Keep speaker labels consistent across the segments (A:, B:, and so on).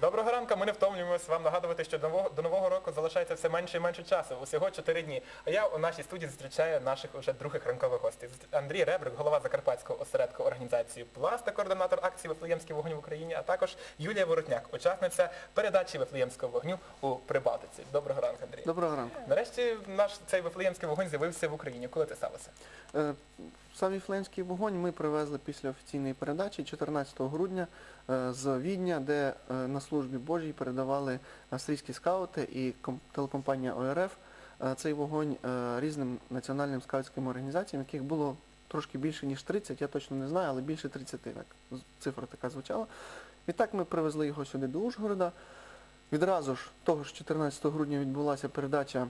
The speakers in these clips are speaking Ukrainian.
A: Доброго ранку, ми не втомлюємося вам нагадувати, що до нового, до нового року залишається все менше і менше часу, усього 4 дні. А я у нашій студії зустрічаю наших уже других ранкових гостей. Андрій Ребрик, голова Закарпатського осередку організації Пласт та координатор акції Вифлеємський вогонь в Україні, а також Юлія Воротняк, учасниця передачі Вифлеємського вогню у Прибалтиці. Доброго ранку, Андрій.
B: Доброго ранку.
A: Нарешті наш цей Вифлеємський вогонь з'явився в Україні. Коли це сталося?
B: Е, Сам Віфлеємський вогонь ми привезли після офіційної передачі 14 грудня е, з Відня, де е, на службі Божій передавали австрійські скаути і телекомпанія ОРФ е, цей вогонь різним національним скаутським організаціям, яких було трошки більше ніж 30, я точно не знаю, але більше 30, так, цифра така звучала. Відтак ми привезли його сюди до Ужгорода. Відразу ж того ж 14 грудня відбулася передача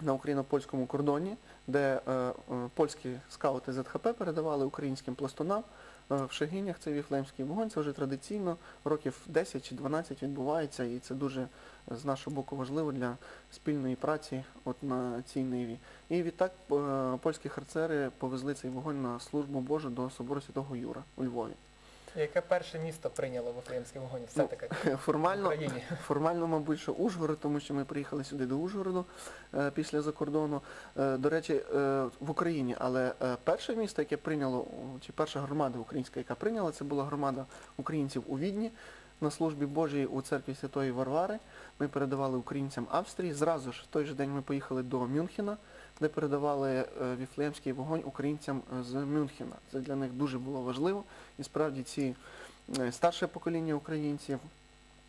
B: на україно-польському кордоні, де е, е, польські скаути ЗХП передавали українським пластунам е, в Шегинях цей віфлеємський вогонь. Це вже традиційно, років 10 чи 12 відбувається, і це дуже з нашого боку важливо для спільної праці от на цій ниві. І відтак е, польські харцери повезли цей вогонь на службу Божу до собору Святого Юра у Львові.
A: Яке перше місто прийняло Вифлеємський вогонь? Все-таки в
B: Формально,
A: Україні.
B: Формально, мабуть, що Ужгород, тому що ми приїхали сюди до Ужгороду е, після закордону. Е, до речі, е, в Україні, але е, перше місто, яке прийняло, чи перша громада українська, яка прийняла, це була громада українців у Відні на службі Божій у церкві Святої Варвари. Ми передавали українцям Австрії. Зразу ж в той же день ми поїхали до Мюнхена, де передавали е, віфлеємський вогонь українцям е, з Мюнхена. Це для них дуже було важливо. І справді ці е, старше покоління українців,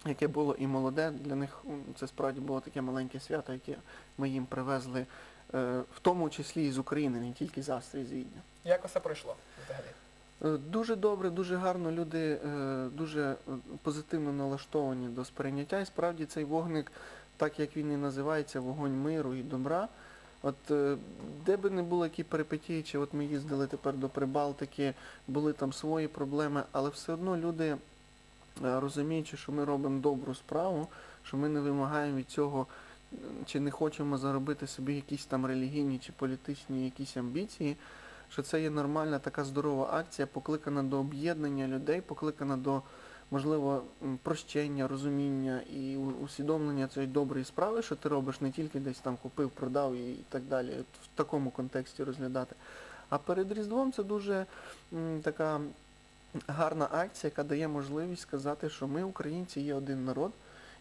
B: яке було і молоде, для них це справді було таке маленьке свято, яке ми їм привезли, в тому числі і з України, не тільки з Австрії, з Відня.
A: Як усе пройшло взагалі?
B: Дуже добре, дуже гарно. Люди дуже позитивно налаштовані до сприйняття. І справді цей вогник, так як він і називається, вогонь миру і добра. От е, де би не було які перипетії, чи от ми їздили тепер до Прибалтики, були там свої проблеми, але все одно люди, е, розуміючи, що ми робимо добру справу, що ми не вимагаємо від цього, чи не хочемо заробити собі якісь там релігійні чи політичні якісь амбіції, що це є нормальна така здорова акція, покликана до об'єднання людей, покликана до, можливо, прощення, розуміння і усвідомлення цієї доброї справи, що ти робиш не тільки десь там купив, продав і так далі, в такому контексті розглядати. А перед Різдвом це дуже така гарна акція, яка дає можливість сказати, що ми, українці, є один народ,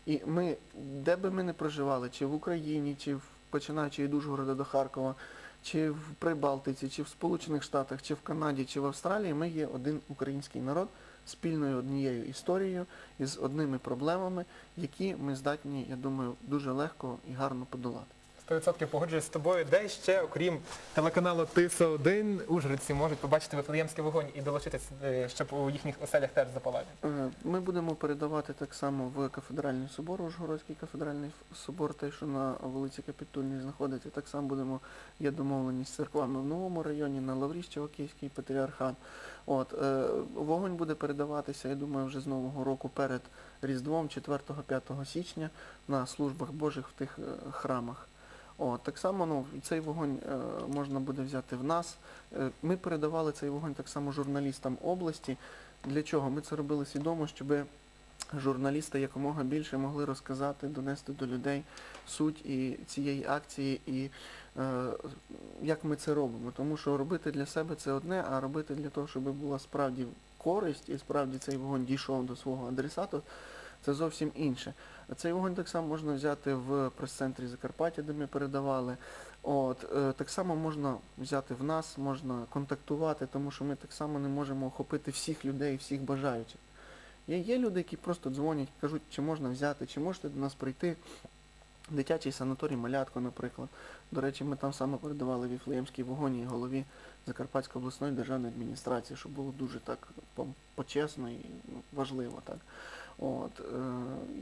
B: і ми, де би ми не проживали, чи в Україні, чи в починаючи від Ужгорода до Харкова, чи в Прибалтиці, чи в Сполучених Штатах, чи в Канаді, чи в Австралії, ми є один український народ спільною однією історією і з одними проблемами, які ми здатні, я думаю, дуже легко і гарно подолати.
A: 100% погоджуюсь з тобою. Де ще, окрім телеканалу Тисо 1 ужгородці можуть побачити Вифлеємський вогонь і долучитись, е, щоб у їхніх оселях теж запалали.
B: Е, Ми будемо передавати так само в кафедральний собор, Ужгородський кафедральний собор, той, що на вулиці Капітульній знаходиться. Так само будемо, є домовленість з церквами в новому районі, на Лавріщево, Київський патріархат. От, е, вогонь буде передаватися, я думаю, вже з Нового року перед Різдвом 4-5 січня на службах Божих в тих храмах. От, так само ну, цей вогонь е, можна буде взяти в нас. Е, ми передавали цей вогонь так само журналістам області. Для чого? Ми це робили свідомо, щоб журналісти якомога більше могли розказати, донести до людей суть і цієї акції і е, як ми це робимо. Тому що робити для себе це одне, а робити для того, щоб була справді користь і справді цей вогонь дійшов до свого адресату, це зовсім інше. Цей вогонь так само можна взяти в прес-центрі Закарпаття, де ми передавали. От, е, так само можна взяти в нас, можна контактувати, тому що ми так само не можемо охопити всіх людей, всіх бажаючих. Є, є люди, які просто дзвонять, кажуть, чи можна взяти, чи можете до нас прийти. Дитячий санаторій Малятко, наприклад. До речі, ми там саме передавали віфлеємський вогонь і голові Закарпатської обласної державної адміністрації, щоб було дуже так почесно і ну, важливо. Так. От, е,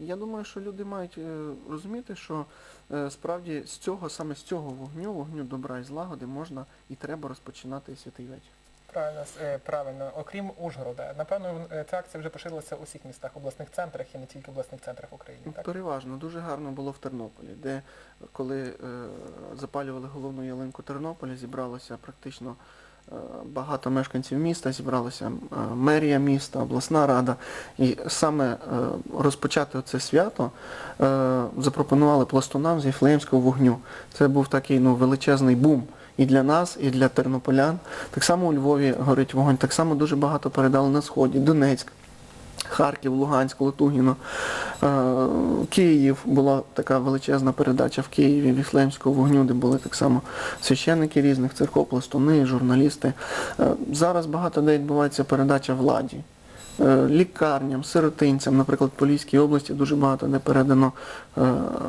B: я думаю, що люди мають е, розуміти, що е, справді з цього, саме з цього вогню, вогню добра і злагоди можна і треба розпочинати святий вечір.
A: Правильно, правильно. Окрім Ужгорода, напевно, ця акція вже поширилася у всіх містах, обласних центрах і не тільки обласних центрах України. Так?
B: Переважно, дуже гарно було в Тернополі, де коли е, запалювали головну ялинку Тернополя, зібралося практично багато мешканців міста, зібралася е, мерія міста, обласна рада. І саме е, розпочати це свято е, запропонували пластунам з Єфлеємського вогню. Це був такий ну, величезний бум і для нас, і для тернополян. Так само у Львові горить вогонь, так само дуже багато передали на Сході, Донецьк. Харків, Луганськ, Латугіно, Е, Київ була така величезна передача в Києві Віфлеємського вогню, де були так само священники різних церков, пластуни, журналісти. Е, Зараз багато де відбувається передача владі. Е, Лікарням, сиротинцям, наприклад, в Поліській області дуже багато де передано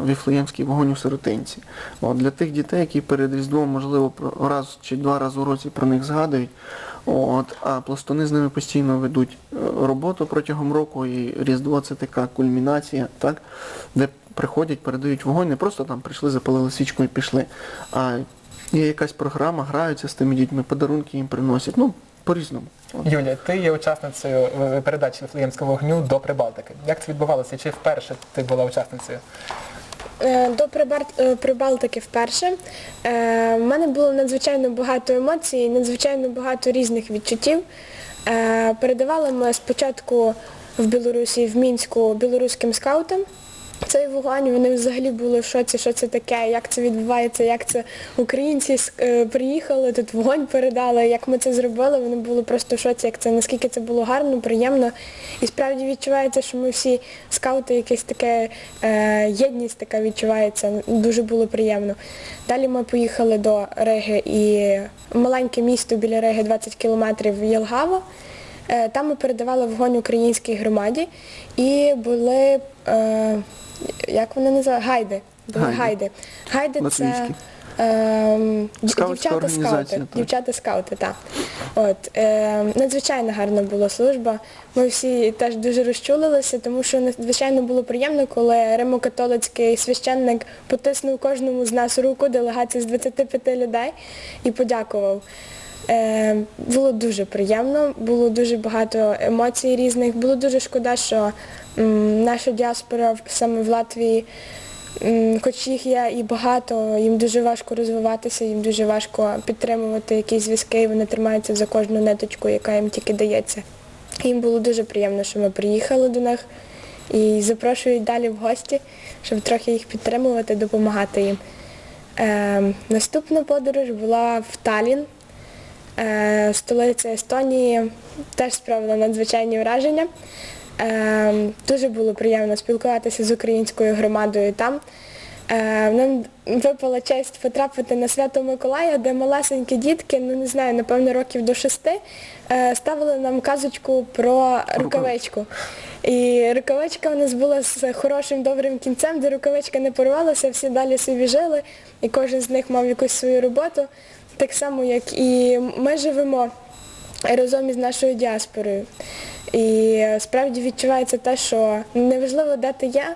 B: Віфлеємський вогонь у сиротинці. От, для тих дітей, які перед Різдвом, можливо, раз чи два рази у році про них згадують, От, а пластуни з ними постійно ведуть е, роботу протягом року, і Різдво це така кульмінація, так, де приходять, передають вогонь, не просто там прийшли, запалили свічку і пішли, а є якась програма, граються з тими дітьми, подарунки їм приносять. Ну, по-різному.
A: Юлія, ти є учасницею е, передачі Вифлеємського вогню до Прибалтики. Як це відбувалося? Чи вперше ти була учасницею?
C: Е, До е, Прибалтики вперше. Е, В мене було надзвичайно багато емоцій, надзвичайно багато різних відчуттів. Передавали ми спочатку в Білорусі, в Мінську білоруським скаутам. Цей вогонь, вони взагалі були в шоці, що це таке, як це відбувається, як це українці е, приїхали, тут вогонь передали, як ми це зробили, вони були просто в шоці, як це, наскільки це було гарно, приємно. І справді відчувається, що ми всі скаути, якась таке е, єдність така відчувається, дуже було приємно. Далі ми поїхали до Риги і маленьке місто біля Риги, 20 кілометрів Єлгава. Е, Там ми передавали вогонь українській громаді і були, е, як вони називають, гайди.
B: Гайди.
C: гайди. Гайди, це ем, ді-
B: Скаутська організація,
C: дівчата-скаути. Дівчата-скаути, так. От, е, надзвичайно гарна була служба. Ми всі теж дуже розчулилися, тому що надзвичайно було приємно, коли римокатолицький священник потиснув кожному з нас руку делегації з 25 людей і подякував. Е, було дуже приємно, було дуже багато емоцій різних. Було дуже шкода, що наша діаспора саме в Латвії, хоч їх є і багато, їм дуже важко розвиватися, їм дуже важко підтримувати якісь зв'язки, і вони тримаються за кожну ниточку, яка їм тільки дається. Їм було дуже приємно, що ми приїхали до них і запрошують далі в гості, щоб трохи їх підтримувати, допомагати їм. Е, наступна подорож була в Талін. Е, столиця Естонії теж справила надзвичайні враження. Е, дуже було приємно спілкуватися з українською громадою там. Е, нам випала честь потрапити на Свято Миколая, де малесенькі дітки, ну не знаю, напевно, років до шести, е, ставили нам казочку про рукавичку. І рукавичка у нас була з хорошим добрим кінцем, де рукавичка не порвалася, всі далі собі жили, і кожен з них мав якусь свою роботу. Так само, як і ми живемо разом із нашою діаспорою. І е, справді відчувається те, що неважливо, де ти є,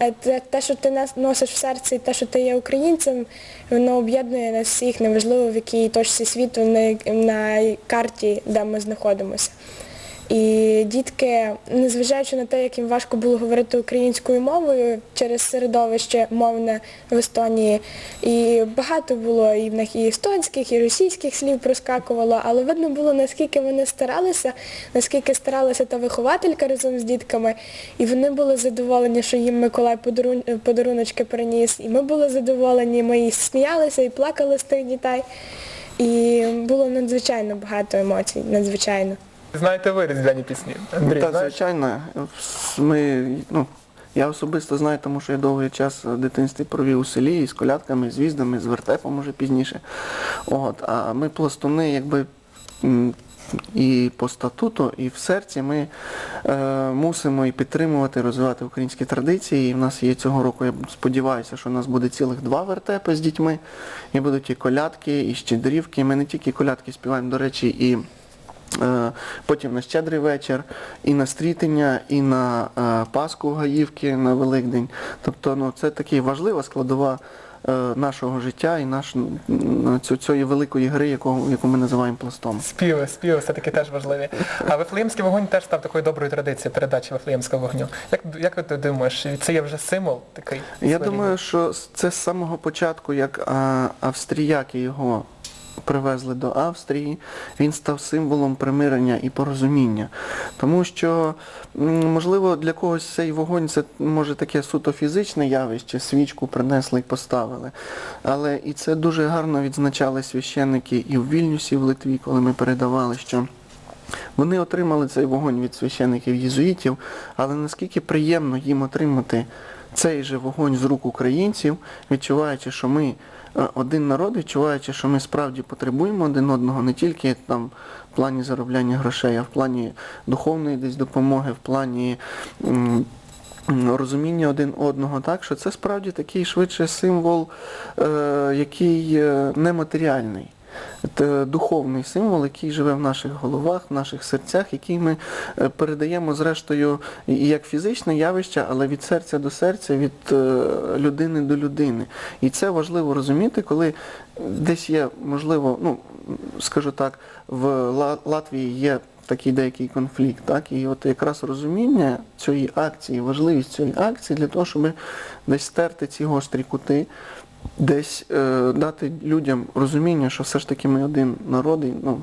C: е, те, що ти носиш в серці, те, що ти є українцем, воно об'єднує нас всіх, неважливо в якій точці світу на карті, де ми знаходимося. І дітки, незважаючи на те, як їм важко було говорити українською мовою через середовище мовне в Естонії, і багато було і в них і естонських, і російських слів проскакувало, але видно було, наскільки вони старалися, наскільки старалася та вихователька разом з дітками, і вони були задоволені, що їм Миколай подаруночки приніс, і ми були задоволені, ми і сміялися, і плакали з тих дітей. І було надзвичайно багато емоцій, надзвичайно.
A: Знаєте ви різдвяні пісні? Андрій,
B: так,
A: знаєш?
B: звичайно, ми, ну, я особисто знаю, тому що я довгий час в дитинстві провів у селі із колядками, з віздами, з вертепом уже пізніше. От, а ми пластуни, якби і по статуту, і в серці ми е, мусимо і підтримувати, розвивати українські традиції. І в нас є цього року, я сподіваюся, що у нас буде цілих два вертепи з дітьми. І будуть і колядки, і щедрівки. Ми не тільки колядки співаємо, до речі, і Потім на щедрий вечір, і на стрітення, і на е, Пасху Гаївки на Великдень. Тобто ну, це така важлива складова е, нашого життя і наш, цю, цієї великої гри, яку, яку ми називаємо пластом.
A: Співи, співи все-таки теж важливі. А Вифлеємський вогонь теж став такою доброю традицією передачі Вифлеємського вогню. Як, як ти думаєш, це є вже символ такий?
B: Я думаю, що це з самого початку, як австріяки його привезли до Австрії, він став символом примирення і порозуміння. Тому що, можливо, для когось цей вогонь це може таке суто фізичне явище, свічку принесли і поставили. Але і це дуже гарно відзначали священники і в Вільнюсі, в Литві, коли ми передавали, що вони отримали цей вогонь від священиків єзуїтів, але наскільки приємно їм отримати цей же вогонь з рук українців, відчуваючи, що ми один народ, відчуваючи, що ми справді потребуємо один одного не тільки там в плані заробляння грошей, а в плані духовної десь допомоги, в плані розуміння один одного, так що це справді такий швидше символ, е, який е, нематеріальний. Це духовний символ, який живе в наших головах, в наших серцях, який ми е, передаємо зрештою як фізичне явище, але від серця до серця, від е, людини до людини. І це важливо розуміти, коли десь є, можливо, ну, скажу так, в Латвії є такий деякий конфлікт, так, і от якраз розуміння цієї акції, важливість цієї акції для того, щоб десь стерти ці гострі кути, десь е, дати людям розуміння, що все ж таки ми один народ, і, ну,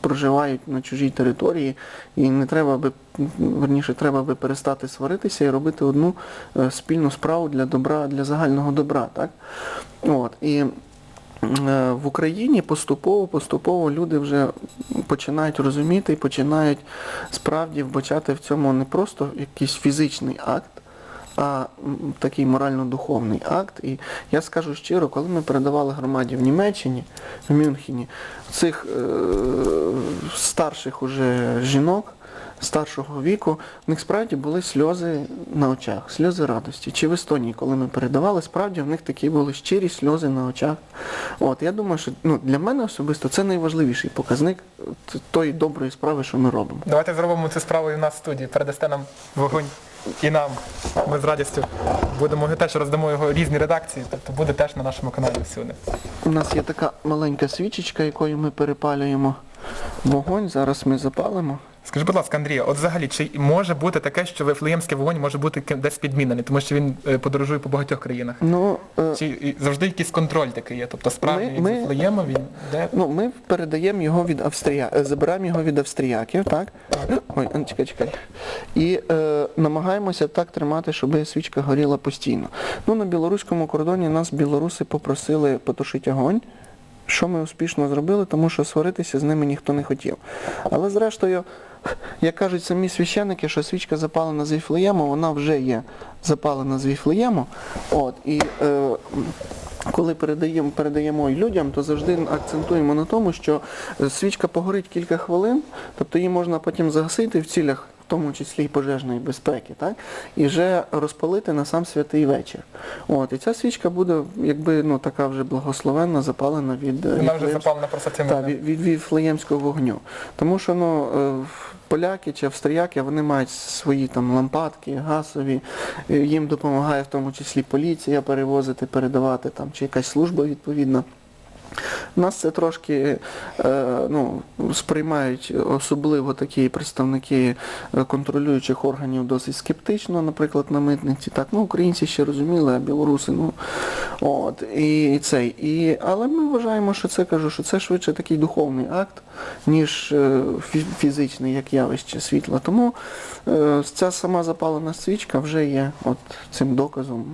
B: проживають на чужій території, і не треба би, верніше, треба би перестати сваритися і робити одну е, спільну справу для добра, для загального добра. Так? От, і е, в Україні поступово, поступово люди вже починають розуміти і починають справді вбачати в цьому не просто якийсь фізичний акт, а такий морально-духовний акт. І я скажу щиро, коли ми передавали громаді в Німеччині, в Мюнхені, цих е, старших уже жінок, старшого віку, в них справді були сльози на очах, сльози радості. Чи в Естонії, коли ми передавали, справді в них такі були щирі сльози на очах. От, я думаю, що ну, для мене особисто це найважливіший показник тої доброї справи, що ми робимо.
A: Давайте зробимо цю справу і в нас в студії. Передасте нам вогонь і нам. Ми з радістю будемо теж роздамо його різні редакції, тобто буде теж на нашому каналі всюди.
B: У нас є така маленька свічечка, якою ми перепалюємо вогонь. Зараз ми запалимо.
A: Скажи, будь ласка, Андрія, от взагалі, чи може бути таке, що Вифлеємський вогонь може бути ким- десь підмінений, тому що він е, подорожує по багатьох країнах?
B: Ну, е,
A: Чи і завжди якийсь контроль такий є? Тобто справді
B: Ми- ми-
A: Вифлеєма він де?
B: ну, ми передаємо його від австрія... е, забираємо його від австріяків, так? Ой, а, чекай, чекай. І е, намагаємося так тримати, щоб свічка горіла постійно. Ну, на білоруському кордоні нас білоруси попросили потушити огонь. Що ми успішно зробили, тому що сваритися з ними ніхто не хотів. Але зрештою, як кажуть самі священники, що свічка запалена з Віфлеєму, вона вже є запалена з Віфлеєму. От, і е, коли передаємо, передаємо людям, то завжди акцентуємо на тому, що свічка погорить кілька хвилин, тобто її можна потім загасити в цілях, тому числі і пожежної безпеки, так? і вже розпалити на сам святий вечір. От, і ця свічка буде, якби ну, така вже благословенна, запалена від е,
A: Вона вже запалена просто цим
B: так,
A: вогнем.
B: від, від Віфлеємського вогню. Тому що ну, е, поляки чи австріяки, вони мають свої там лампадки, газові, е, їм допомагає в тому числі поліція перевозити, передавати там, чи якась служба відповідна. Нас це трошки е, ну, сприймають особливо такі представники е, контролюючих органів досить скептично, наприклад, на митниці. Так, ну українці ще розуміли, а білоруси, ну от і, і цей. І, але ми вважаємо, що це кажу, що це швидше такий духовний акт, ніж е, фі- фізичний, як явище світла. Тому е, ця сама запалена свічка вже є от цим доказом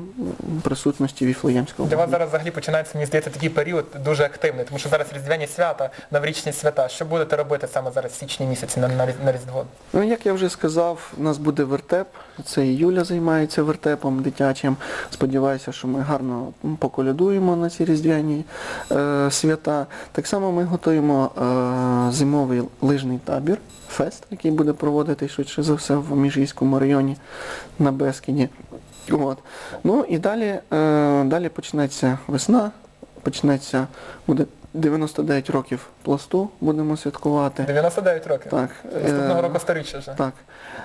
B: присутності віфлеємського.
A: Для вас зараз взагалі починається, мені здається, такий період дуже активний, тому що зараз різдвяні свята, новорічні свята. Що будете робити саме зараз в січні місяці на, на, на Різдво?
B: Ну, як я вже сказав, у нас буде вертеп. Це і Юля займається вертепом дитячим. Сподіваюся, що ми гарно поколядуємо на ці різдвяні е, свята. Так само ми готуємо е, зимовий лижний табір, фест, який буде проводити швидше за все в Міжгірському районі на Бескіді. От. Ну і далі, е, далі почнеться весна, почнеться, буде 99 років пласту, будемо святкувати.
A: 99 років.
B: Так.
A: Наступного
B: е,
A: року сторіччя вже.
B: так.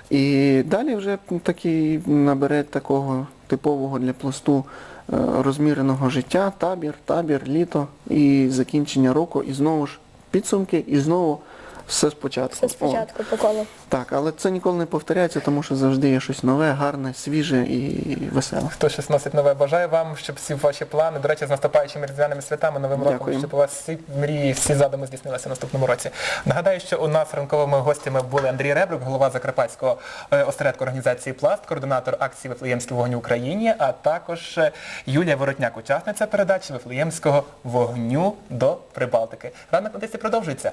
B: І далі вже такий набере такого типового для пласту е, розміреного життя, табір, табір, літо і закінчення року, і знову ж підсумки, і знову Все спочатку.
C: Все спочатку по колу.
B: так, але це ніколи не повторяється, тому що завжди є щось нове, гарне, свіже і веселе.
A: Хто щось носить нове, бажаю вам, щоб всі ваші плани, до речі, з наступаючими різдвяними святами, новим роком, щоб у вас всі мрії, всі задуми здійснилися в наступному році. Нагадаю, що у нас ранковими гостями були Андрій Ребрук, голова Закарпатського е, осередку організації Пласт, координатор акції Вифлеємський вогонь в Україні, а також е, Юлія Воротняк, учасниця передачі Вифлеємського вогню до Прибалтики. Ранок на 10 продовжується.